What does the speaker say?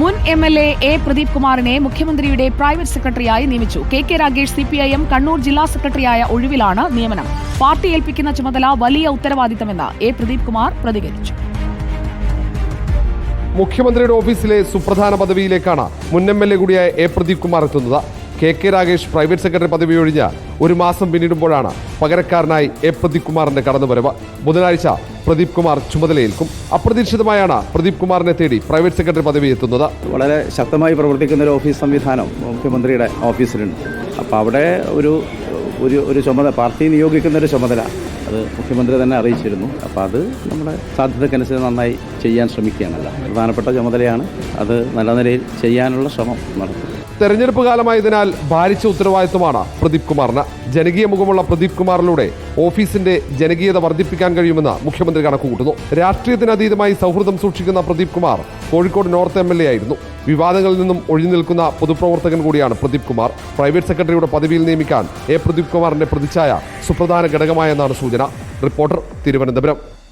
മുൻ M L A A Pradeep കുമാറിനെ മുഖ്യമന്ത്രിയുടെ പ്രൈവറ്റ് സെക്രട്ടറിയായി നിയമിച്ചു. K K Ragesh C P I M Kannur ജില്ലാ സെക്രട്ടറിയായ ഒഴിവിലാണ് നിയമനം. പാർട്ടി ഏൽപ്പിക്കുന്ന ചുമതല വലിയ ഉത്തരവാദിത്തമെന്ന് എ പ്രദീപ് കുമാർ പ്രതികരിച്ചു. മുഖ്യമന്ത്രിയുടെ ഓഫീസിലെ സുപ്രധാന പദവിയിലേക്കാണ് മുൻ എം എൽ എ കൂടിയായ എ പ്രദീപ് കുമാർ എത്തുന്നത്. K K Ragesh private secretary പദവി ഒഴിഞ്ഞ് ഒരു മാസം പിന്നിടുമ്പോഴാണ് പകരക്കാരനായി എ പ്രദീപ് കുമാറിന്റെ കടന്നുവരവ്. ബുധനാഴ്ച പ്രദീപ് കുമാർ ചുമതലയേൽക്കും. അപ്രതീക്ഷിതമായാണ് പ്രദീപ് കുമാറിനെ തേടി പ്രൈവറ്റ് സെക്രട്ടറി പദവി എത്തുന്നത്. വളരെ ശക്തമായി പ്രവർത്തിക്കുന്ന ഒരു ഓഫീസ് സംവിധാനം മുഖ്യമന്ത്രിയുടെ ഓഫീസിലുണ്ട്. അപ്പോൾ അവിടെ ഒരു ഒരു ഒരു ചുമതല പാർട്ടി നിയോഗിക്കുന്ന ഒരു ചുമതല അത് മുഖ്യമന്ത്രി തന്നെ അറിയിച്ചിരുന്നു. അപ്പോൾ അത് നമ്മുടെ സാധ്യതക്കനുസരിച്ച് നന്നായി ചെയ്യാൻ ശ്രമിക്കുകയാണല്ലോ പ്രധാനപ്പെട്ട ചുമതലയാണ് അത് നല്ല നിലയിൽ ചെയ്യാനുള്ള ശ്രമം നടത്തും തെരഞ്ഞെടുപ്പ് കാലമായതിനാൽ ഭാരിച്ച ഉത്തരവാദിത്വമാണ് പ്രദീപ് കുമാറിന്. ജനകീയ മുഖമുള്ള പ്രദീപ് കുമാറിലൂടെ ഓഫീസിന്റെ ജനകീയത വർദ്ധിപ്പിക്കാൻ കഴിയുമെന്ന് മുഖ്യമന്ത്രി കണക്കുകൂട്ടുന്നു. രാഷ്ട്രീയത്തിനതീതമായി സൗഹൃദം സൂക്ഷിക്കുന്ന Pradeep Kumar Kozhikode north M L A ആയിരുന്നു. വിവാദങ്ങളിൽ നിന്നും ഒഴിഞ്ഞു നിൽക്കുന്ന പൊതുപ്രവർത്തകൻ കൂടിയാണ് പ്രദീപ് കുമാർ. പ്രൈവറ്റ് സെക്രട്ടറിയുടെ പദവിയിൽ നിയമിക്കാൻ എ പ്രദീപ് കുമാറിന്റെ പ്രതിച്ഛായ സുപ്രധാന ഘടകമായെന്നാണ് സൂചന. റിപ്പോർട്ടർ തിരുവനന്തപുരം.